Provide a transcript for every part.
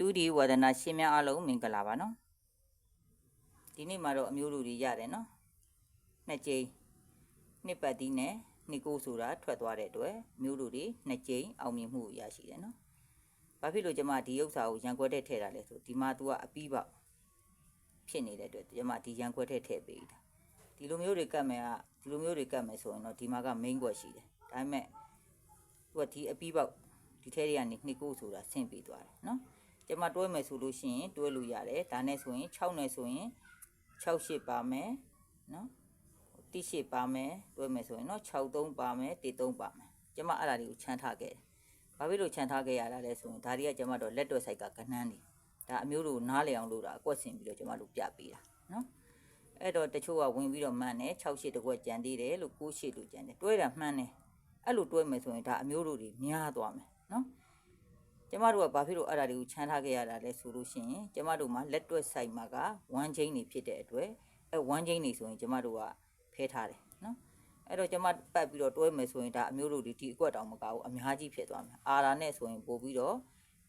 2D ဝါဒနာရှင်များအားလုံးမင်္ဂလာပါနော်ဒီနေ့မှာတော့အမျိုးလူတွေရတယ်နော်နှစ်ကြိမ်နှစ်ပတ်တီးနဲ့နှစ်ကိုဆိုတာထွက်သွားတဲ့အတွက်မျိုးလူတွေနှစ်ကြိမ်အောင်မြင်မှုရရှိတယ်နော်ဘာဖြစ်လို့ကျွန်မဒီဥစ္စာကိုရန်ခွဲတဲ့ထည့်တာလဲဆိုဒီမှာ तू ကအပြီးပေါက်ဖြစ်နေတဲ့အတွက်ကျွန်မဒီရန်ခွဲတဲ့ထည့်ပေးတာဒီလိုမျိုးတွေကတ်မယ်ကဒီလိုမျိုးတွေကတ်မယ်ဆိုရင်တော့ဒီမှာက main ကွက်ရှိတယ်ဒါပေမဲ့သူကဒီအပြီးပေါက်ဒီထဲတွေကနေနှစ်ကိုဆိုတာဆင့်ပြီးသွားတယ်နော် ကျမတွဲမယ်ဆိုလို့ရှိရင်တွဲလို့ရတယ်ဒါနဲ့ဆိုရင်6နဲ့ဆိုရင်6ရှစ်ပါမယ်နော်တိရှစ်ပါမယ်တွဲမယ်ဆိုရင်နော်6 3ပါမယ်တိ3ပါမယ်ကျမအဲ့ဒါတွေကိုခြံထားခဲ့တယ်ဘာဖြစ်လို့ခြံထားခဲ့ရတာလဲဆိုရင်ဒါတွေကကျမတို့လက်တွဲဆိုင်ကကနန်းနေဒါအမျိုးတို့နားလေအောင်လို့တာအကွက်ဆင်ပြီးတော့ကျမတို့ပြပေးတာနော်အဲ့တော့တချို့ကဝင်ပြီးတော့မှန်းတယ်6ရှစ်တကွက်ကြံသေးတယ်လို့9ရှစ်လို့ကြံတယ်တွဲတာမှန်းတယ်အဲ့လိုတွဲမယ်ဆိုရင်ဒါအမျိုးတို့တွေများသွားမယ်နော် ကျမတို့ကဘာဖြစ်လို့အဲ့ဒါတွေကိုခြံထားခဲ့ရတာလဲဆိုလို့ရှိရင်ကျမတို့မှာလက်တွဲဆိုင်မှာက1 chain နေဖြစ်တဲ့အတွက်အဲ့1 chain နေဆိုရင်ကျမတို့ကဖဲထားတယ်နော်အဲ့တော့ကျမပတ်ပြီးတော့တွဲမယ်ဆိုရင်ဒါအမျိုးတို့တွေဒီအကွက်တောင်မကဘူးအများကြီးဖြစ်သွားမယ်အာရာနဲ့ဆိုရင်ပို့ပြီးတော့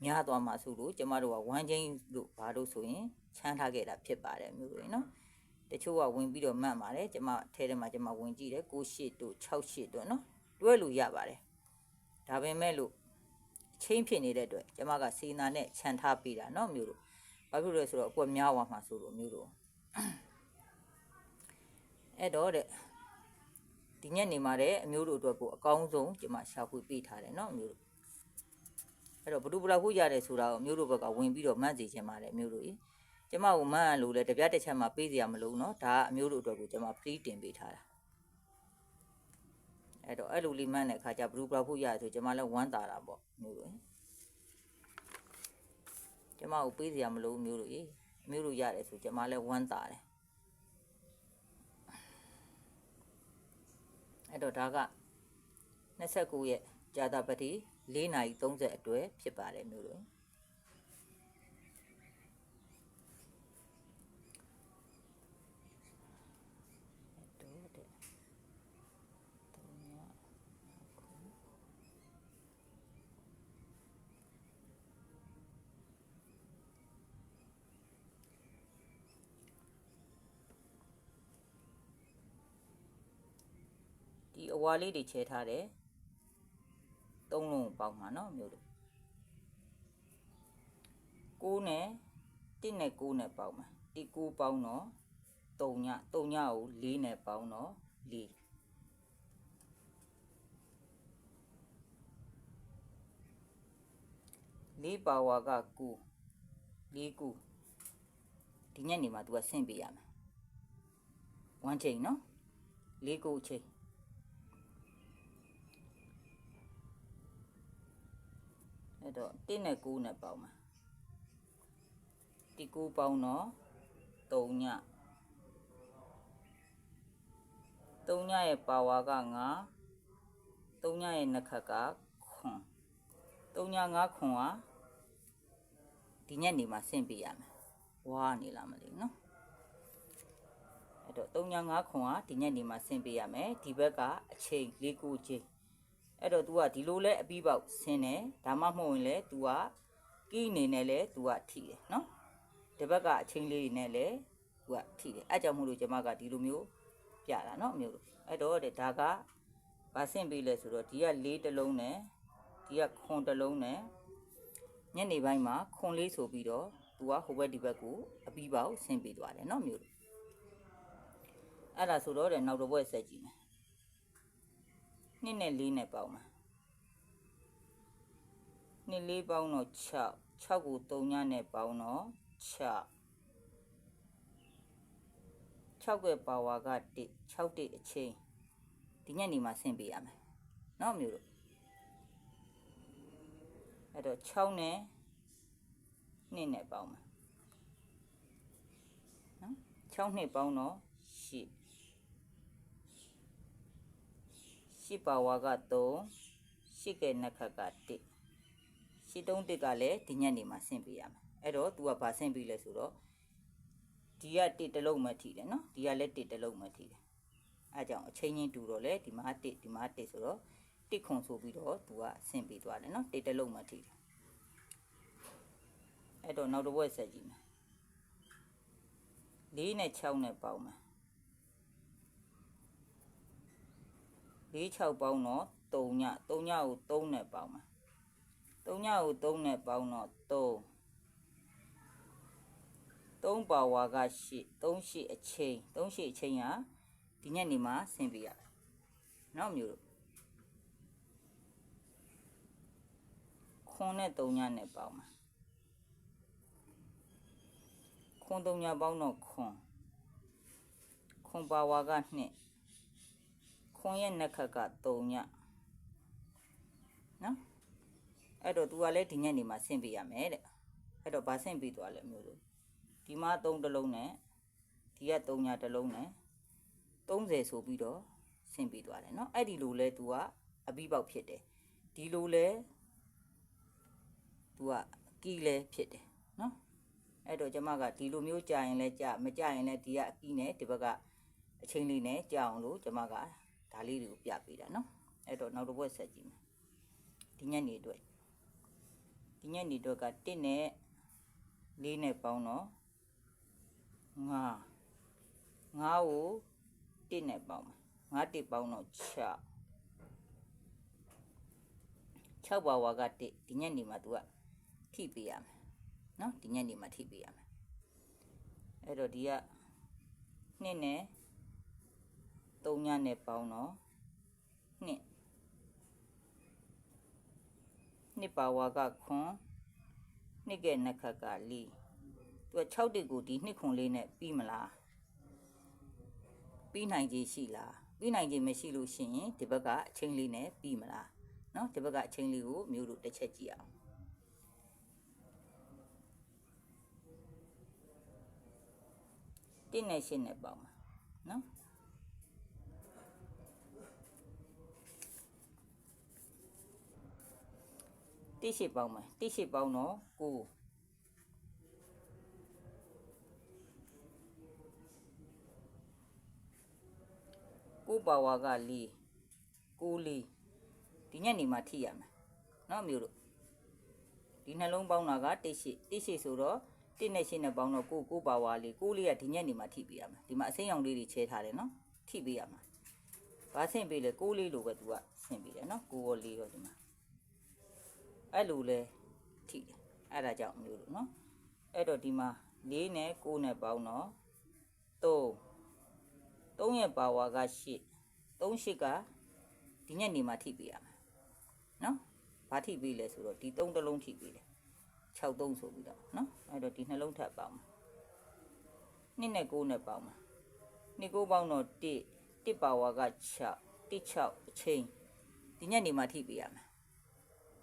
များသွားမှာဆိုလို့ကျမတို့က1 chain လို့ဘာလို့ဆိုရင်ခြံထားခဲ့တာဖြစ်ပါတယ်အမျိုးတို့ရေနော်တချို့ကဝင်ပြီးတော့မှတ်ပါတယ်ကျမထဲထဲမှာကျမဝင်ကြည့်တယ်6ရှစ်တို့6ရှစ်တို့နော်တွဲလို့ရပါတယ်ဒါပေမဲ့လို့ ချင်းဖြစ်နေတဲ့အတွက်ကျမကစေနာနဲ့ခြံထားပေးတာเนาะမျိုးတို့ဘာဖြစ်လို့လဲဆိုတော့အကွက်များသွားမှာဆိုလို့မျိုးတို့အဲ့တော့တဲ့ဒီညက်နေမှာတဲ့အမျိုးတို့အတွက်ကိုအကောင်းဆုံးကျမရှာဖွေပေးထားတယ်เนาะမျိုးတို့အဲ့တော့ဘဒုပလာခုရတယ်ဆိုတာကိုမျိုးတို့ဘက်ကဝင်ပြီးတော့မှတ်စီခြင်းပါတယ်မျိုးတို့ကြီးကျမကိုမှတ်လို့လဲတပြတ်တစ်ချက်မှပေးစရာမလိုเนาะဒါကအမျိုးတို့အတွက်ကိုကျမ free တင်ပေးထားတာ အဲ့တော့အဲ့လိုလေးမှန်းတဲ့အခါကျဘလူးဘလောက်ဖို့ရဆိုကျွန်မလည်းဝမ်းသာတာပေါ့မျိုးတို့ကျွန်မကိုပေးစရာမလိုဘူးမျိုးတို့ရေမျိုးတို့ရတယ်ဆိုကျွန်မလည်းဝမ်းသာတယ်အဲ့တော့ဒါက29ရက်ကြာတာပတိ4နာရီ30အတွဲဖြစ်ပါတယ်မျိုးတို့အဲ့တော့တဲ့ ဒီအ ဝါလေးတွေချဲထားတယ်သုံးလုံးပေါက်မှာနော်မျိုးတို့6နဲ့1နဲ့6နဲ့ပေါက်မှာဒီ6ပေါင်းတော့3ည3ညကို4နဲ့ပေါင်းတော့4လေးပါဝါက9 4 9ဒီညနေမှာ तू ကဆင့်ပေးရမယ်1ချိန်နော်4 9ချိန် အဲ့တော့1နဲ့9နဲ့ပေါင်းမှာဒီ9ပေါင်းတော့3ည3ညရဲ့ပါဝါက9 3ညရဲ့နှစ်ခတ်ကခွန်3ည9ခွန်ကဒီညနေမှာဆင့်ပေးရမယ်ဝါနေလားမသိဘူးနော်အဲ့တော့3ည9ခွန်ကဒီညနေမှာဆင့်ပေးရမယ်ဒီဘက်ကအချိန်၄ခုချိန် အဲ့တော့ तू ကဒီလိုလဲအပြီးပေါက်ဆင်းတယ်ဒါမှမဟုတ်ရင်လဲ तू ကကီးအနေနဲ့လဲ तू ကထိတယ်နော်ဒီဘက်ကအချင်းလေးတွေနဲ့လဲ तू ကထိတယ်အဲ့ကြောင့်မို့လို့ကျွန်မကဒီလိုမျိုးပြတာနော်မျိုးလို့အဲ့တော့တဲ့ဒါကဗာဆင့်ပေးလဲဆိုတော့ဒီကလေးတစ်လုံးနဲ့ဒီကခွန်တစ်လုံးနဲ့ညနေပိုင်းမှာခွန်လေးဆိုပြီးတော့ तू ကဟိုဘက်ဒီဘက်ကိုအပြီးပေါက်ဆင့်ပေးသွားတယ်နော်မျိုးလို့အဲ့ဒါဆိုတော့တဲ့နောက်တော့ဘွဲ့ဆက်ကြည့်မယ် နှစ်နဲ့လေးနဲ့ပေါင်းမှာနှစ်လေးပေါင်းတော့6 6ကို3ညနဲ့ပေါင်းတော့6 6ရဲ့ပါဝါက1 6တိအချင်းဒီညနေမှာဆင်ပေးရမယ်။နောက်မျိုးတို့အဲ့တော့6နဲ့2နဲ့ပေါင်းမယ်။နော်6နှစ်ပေါင်းတော့8 ရှိပါဝါက3ရှိကဲနှစ်ခတ်က1ရှိတုံးတစ်ကလည်းဒီညက်နေမှာဆင့်ပေးရမယ်အဲ့တော့ तू ကဘာဆင့်ပေးလဲဆိုတော့ဒီက1တစ်လုံးမှထိတယ်နော်ဒီကလည်း1တစ်လုံးမှထိတယ်အဲကြောင့်အချင်းချင်းတူတော့လေဒီမှာ1ဒီမှာ1ဆိုတော့1ခွန်ဆိုပြီးတော့ तू ကဆင့်ပေးသွားတယ်နော်1တစ်လုံးမှထိတယ်အဲ့တော့နောက်တစ်ဘွဲ့ဆက်ကြည့်မယ်၄နဲ့6နဲ့ပေါင်းမယ် ၄6ပေါင်းတော့3ည3ညကို3နဲ့ပေါင်းမယ်3ညကို3နဲ့ပေါင်းတော့3 3ပါဝါက8 3ရှိအချိန်3ရှိအချိန်ဟာဒီညနေမှာဆင်းပြရတယ်။နောက်မျိုးတို့ခွန်နဲ့3ညနဲ့ပေါင်းမှာခွန်3ညပေါင်းတော့ခွန်ခွန်ပါဝါက2 ခွန်ရဲ့နှက်ခက်က3ညနော်အဲ့တော့ तू ကလည်းဒီညနေမှာဆင့်ပေးရမယ်တဲ့အဲ့တော့ဗာဆင့်ပေးသွားလဲမျိုးလို့ဒီမှာ3တလုံးနဲ့ဒီက3ညတလုံးနဲ့30ဆိုပြီးတော့ဆင့်ပေးသွားတယ်နော်အဲ့ဒီလိုလဲ तू ကအပြီးပေါက်ဖြစ်တယ်ဒီလိုလဲ तू ကကီလဲဖြစ်တယ်နော်အဲ့တော့ကျမကဒီလိုမျိုးကြာရင်လဲကြာမကြာရင်လဲဒီကအကီနဲ့ဒီဘက်ကအချင်းလေးနဲ့ကြာအောင်လို့ကျမက ဒါလေးတွေကိုပြပေးတာเนาะအဲ့တော့နောက်တစ်ဘက်ဆက်ကြည့်မယ်ဒီညနေအတွက်ဒီညနေအတွက်က1နဲ့4နဲ့ပေါင်းတော့ငါငါကိုတစ်နဲ့ပေါင်းမယ်ငါတစ်ပေါင်းတော့6 6ပါဝါကတစ်ဒီညနေမှာ तू ကထိပေးရမယ်နော်ဒီညနေမှာထိပေးရမယ်အဲ့တော့ဒီကနှစ်နဲ့ 3ညနဲ့ပေါင်းတော့နှစ်နှစ်ပါဝါကခွန်နှစ်ကဲနှစ်ခတ်ကလီသူက6တစ်ကိုဒီနှစ်ခွန်လေးနဲ့ပြီးမလားပြီးနိုင်ခြင်းရှိလားပြီးနိုင်ခြင်းမရှိလို့ရှိရင်ဒီဘက်ကအချိန်လေးနဲ့ပြီးမလားเนาะဒီဘက်ကအချိန်လေးကိုမျိုးတို့တစ်ချက်ကြည့်အောင်တင်းနဲ့ရှင်းနဲ့ပေါင်းပါ တိရှိပေါင်းမယ်တိရှိပေါင်းတော့ကိုကိုပါဝါက၄ကို၄ဒီညက်နေမှာထိရမယ်နော်မျိုးတို့ဒီနှလုံးပေါင်းတာကတိရှိတိရှိဆိုတော့တိနဲ့ရှိနဲ့ပေါင်းတော့ကိုကိုပါဝါ၄ကို၄ကဒီညက်နေမှာထိပေးရမယ်ဒီမှာအစိမ်းရောင်လေးတွေချဲထားတယ်နော်ထိပေးရမှာဘာဆင့်ပေးလဲကို၄လိုပဲ तू ကဆင့်ပေးတယ်နော်ကို၄ရောဒီမှာ အဲ့လိုလဲထိတယ်အဲ့ဒါကြောင့်မျိုးလို့နော်အဲ့တော့ဒီမှာ၄နဲ့၉နဲ့ပေါင်းတော့၃၃ရဲ့ပါဝါက၈၃၈ကဒီညက်နေမှာထိပေးရမှာနော်ဘာထိပေးလဲဆိုတော့ဒီ၃တစ်လုံးထိပေးတယ်6 3ဆိုပြီးတော့နော်အဲ့တော့ဒီနှလုံးထပ်ပေါင်းမှာ2နဲ့9နဲ့ပေါင်းမှာ2 9ပေါင်းတော့1 1ပါဝါက6 1 6အချိန်ဒီညက်နေမှာထိပေးရမှာ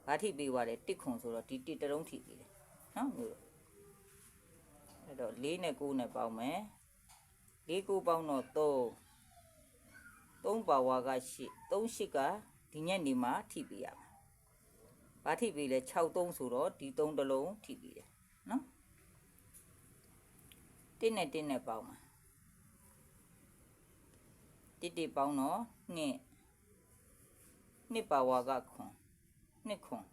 ဘာထိပေးသွားလဲတစ်ခွန်ဆိုတော့ဒီတစ်တလုံးထိပေးတယ်နော်မျိုးအဲ့တော့4နဲ့9နဲ့ပေါင်းမယ်4 9ပေါင်းတော့3 3ပါဝါက8 3 8ကဒီညနေမှာထိပေးရမယ်ဘာထိပေးလဲ6 3ဆိုတော့ဒီ3တလုံးထိပေးတယ်နော်1နဲ့1နဲ့ပေါင်းမှာတစ်တစ်ပေါင်းတော့2နှစ်ပါဝါကခွန် နှစ်ခွန်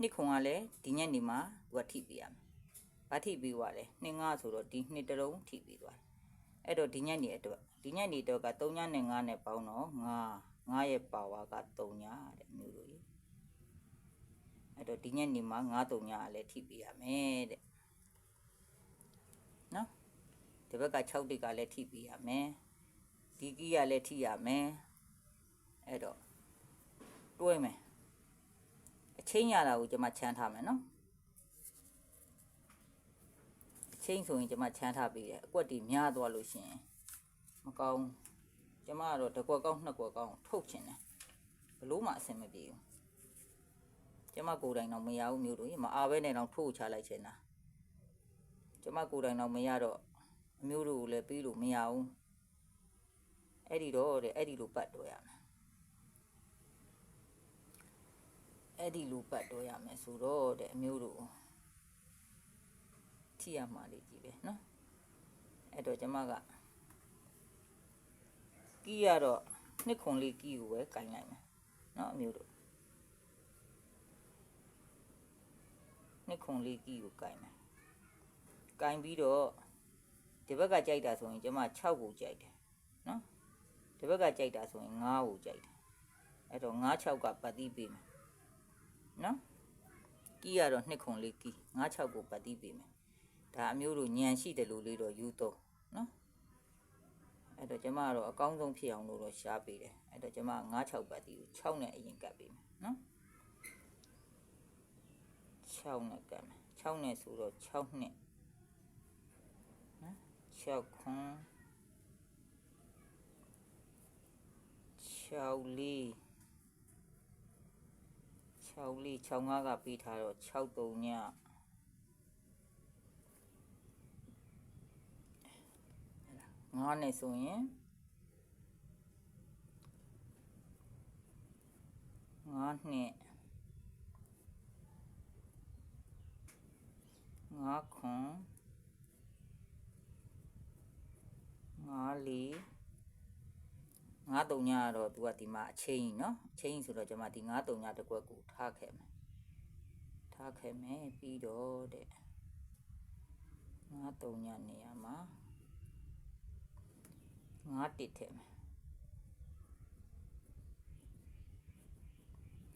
နှစ်ခွန်ကလည်းဒီညနေမှာသူကထိပေးရမယ်။ဘာထိပေးသွားလဲ။နှစ်ငါဆိုတော့ဒီနှစ်တလုံးထိပေးသွားတယ်။အဲ့တော့ဒီညနေအတွက်ဒီညနေတော့က3ညနဲ့9နဲ့ပေါင်းတော့9 9ရဲ့ပါဝါက3ညတဲ့မျိုးလို့ကြီး။အဲ့တော့ဒီညနေမှာ9 3ညကလည်းထိပေးရမယ်တဲ့။နော်။ဒီဘက်က6တိတ်ကလည်းထိပေးရမယ်။ဒီကီးကလည်းထိရမယ်။အဲ့တော့တွဲမယ်အ ချင်းရတာကိုကျွန်မချမ်းထားမယ်နော်အချင်းဆိုရင်ကျွန်မချမ်းထားပေးတယ်အကွက်တီများသွားလို့ရှိရင်မကောင်းကျွန်မကတော့တစ်ကွက်ကောင်းနှစ်ကွက်ကောင်းထုတ်ချင်တယ်ဘလို့မှအဆင်မပြေဘူးကျွန်မကိုယ်တိုင်တော့မရဘူးမျိုးတို့မအားပဲနဲ့တော့ထိုးချလိုက်ချင်တာကျွန်မကိုယ်တိုင်တော့မရတော့အမျိုးတို့ကိုလည်းပြီးလို့မရဘူးအဲ့ဒီတော့တဲ့အဲ့ဒီလိုပတ်တော့ရမယ် အဲ့ဒီလိုပတ်တော့ရမယ်ဆိုတော့တဲ့အမျိုးတို့ထိရမှာလေးကြီးပဲเนาะအဲ့တော့ကျမကကီးရတော့နှစ်ခွန်လေးကီးကိုပဲကင်လိုက်မယ်เนาะအမျိုးတို့ နှစ်ခွန်လေးကီကိုကင်မယ်ကင်ပြီးတော့ဒီဘက်ကကြိုက်တာဆိုရင်ကျမ6ကိုကြိုက်တယ်နော်ဒီဘက်ကကြိုက်တာဆိုရင်9ကိုကြိုက်တယ်အဲ့တော့9 6ကပတ်တိပေးမယ် နော်ကီကတော့နှစ်ခွန်လေးကီ9 6ကိုပတ်တိပေးမယ်ဒါအမျိုးတို့ညံရှိတယ်လို့လေးတော့ယူတော့နော်အဲ့တော့ကျမကတော့အကောင်းဆုံးဖြစ်အောင်လို့တော့ရှားပေးတယ်အဲ့တော့ကျမ9 6ပတ်တိကို6နဲ့အရင်ကပ်ပေးမယ်နော်6နဲ့ကပ်မယ်6နဲ့ဆိုတော့6နဲ့နော်6ခွန်း6လေး 6လေး6ငါးကပေးထားတော့6တုံညငါးနဲ့ဆိုရင်ငါးနှစ်ငါးခွန်ငါးလီ ငါးတုံညာကတော့သူကဒီမှာအချင်းကြီးเนาะအချင်းကြီးဆိုတော့ကျွန်မဒီငါးတုံညာတစ်ကွက်ကိုထားခဲ့မယ်ထားခဲ့မယ်ပြီးတော့တဲ့ငါးတုံညာနေရာမှာငါးတစ်ထည့်မယ်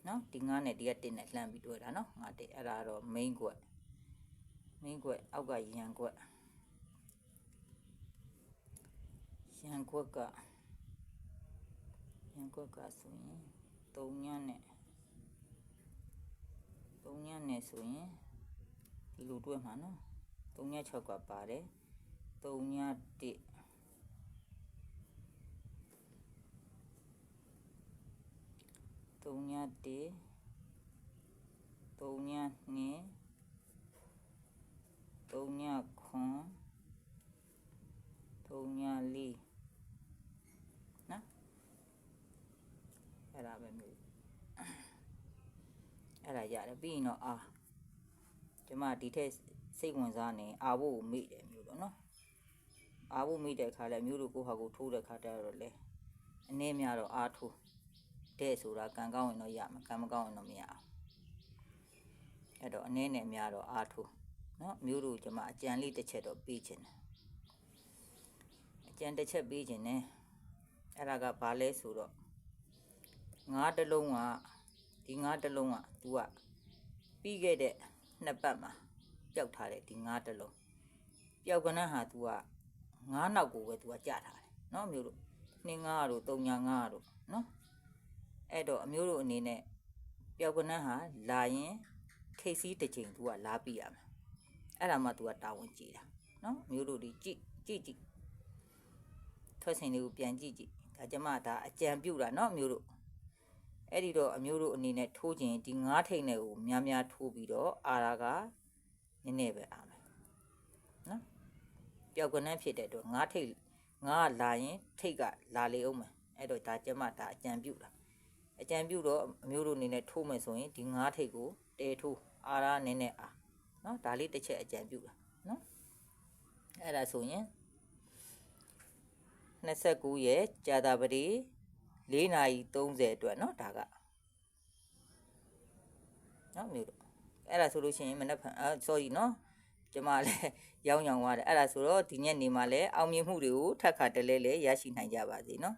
နော်ဒီငါးနဲ့ဒီကတစ်နဲ့လှမ်းပြီးတွေ့တာနော်ငါတစ်အဲ့ဒါတော့ main ကွက် မင်းကွက်အောက်ကရန်ကွက်ရန်ကွက်က ရန်ကွက်ကဆိုရင်3ညနဲ့3ညနဲ့ဆိုရင်ဒီလိုတွဲမှာနော်3ည6ကပါတယ်3ည1 3ည1 3ည2 3ညခွန်3ညလေးနော် အဲ့ဒါပဲမျိုးအဲ့ဒါရတယ်ပြီးရင်တော့အာကျမဒီထက်စိတ်ဝင်စားနေအာဖို့ကိုမေ့တယ်မျိုးတော့နော်အာဖို့မေ့တဲ့ခါလဲမျိုးတို့ကိုဟာကိုထိုးတဲ့ခါတည်းတော့လေအနည်းများတော့အာထိုးတဲ့ဆိုတာကံကောင်းရင်တော့ရမယ်ကံမကောင်းရင်တော့မရအောင်အဲ့တော့အနည်းနဲ့များတော့အာထိုးနော်မျိုးတို့ကျွန်မအကြံလေးတစ်ချက်တော့ပေးခြင်းတယ်အကြံတစ်ချက်ပေးခြင်းတယ်အဲ့ဒါကဘာလဲဆိုတော့ ငါးတစ်လုံးကဒီငါးတစ်လုံးက तू ကပြီးခဲ့တဲ့နှစ်ပတ်မှာပျောက်ထားတယ်ဒီငါးတစ်လုံးပျောက်ကနန်းဟာ तू ကငါးနောက်ကိုပဲ तू ကကြထားတယ်နော်မျိုးတို့နှင်းငါးတို့တုံညာငါးတို့နော်အဲ့တော့အမျိုးတို့အနေနဲ့ပျောက်ကနန်းဟာလာရင်ထိတ်စီးတစ်ချိန် तू ကလာပြီးရမယ် အဲ့ဒါမှ तू ကတာဝန်ကြည့်တာနော်မျိုးတို့ဒီကြည့်ကြည့်ကြည့်ထွက်စင်လေးကိုပြန်ကြည့်ကြည့်ဒါကျမဒါအကြံပြုတာနော်မျိုးတို့ အဲ့ဒီတော့အမျိုးတို့အနေနဲ့ထိုးခြင်းဒီငါးထိန်နဲ့ကိုများများထိုးပြီးတော့အာရာကနည်းနည်းပဲအာမယ်နော်ပျောက်ကနန်းဖြစ်တဲ့အတွက်ငါးထိတ်ငါးလာရင်ထိတ်ကလာလေအောင်မယ်အဲ့တော့ဒါကျမဒါအကြံပြုတာအကြံပြုတော့အမျိုးတို့အနေနဲ့ထိုးမယ်ဆိုရင်ဒီငါးထိတ်ကိုတဲထိုးအာရာနည်းနည်းအာနော်ဒါလေးတစ်ချက်အကြံပြုတာနော်အဲ့ဒါဆိုရင်29ရဲ့ကြာတာပတိ 4နာရီ30အတွက်နော်ဒါကနော်မျိုးတို့အဲ့ဒါဆိုလို့ရှိရင်မနေ့ဖန်အာ sorry နော်ကျမလည်းရောင်းရောင်းသွားတယ်အဲ့ဒါဆိုတော့ဒီညနေမှာလည်းအောင်မြင်မှုတွေကိုထပ်ခါတလဲလဲရရှိနိုင်ကြပါစေနော်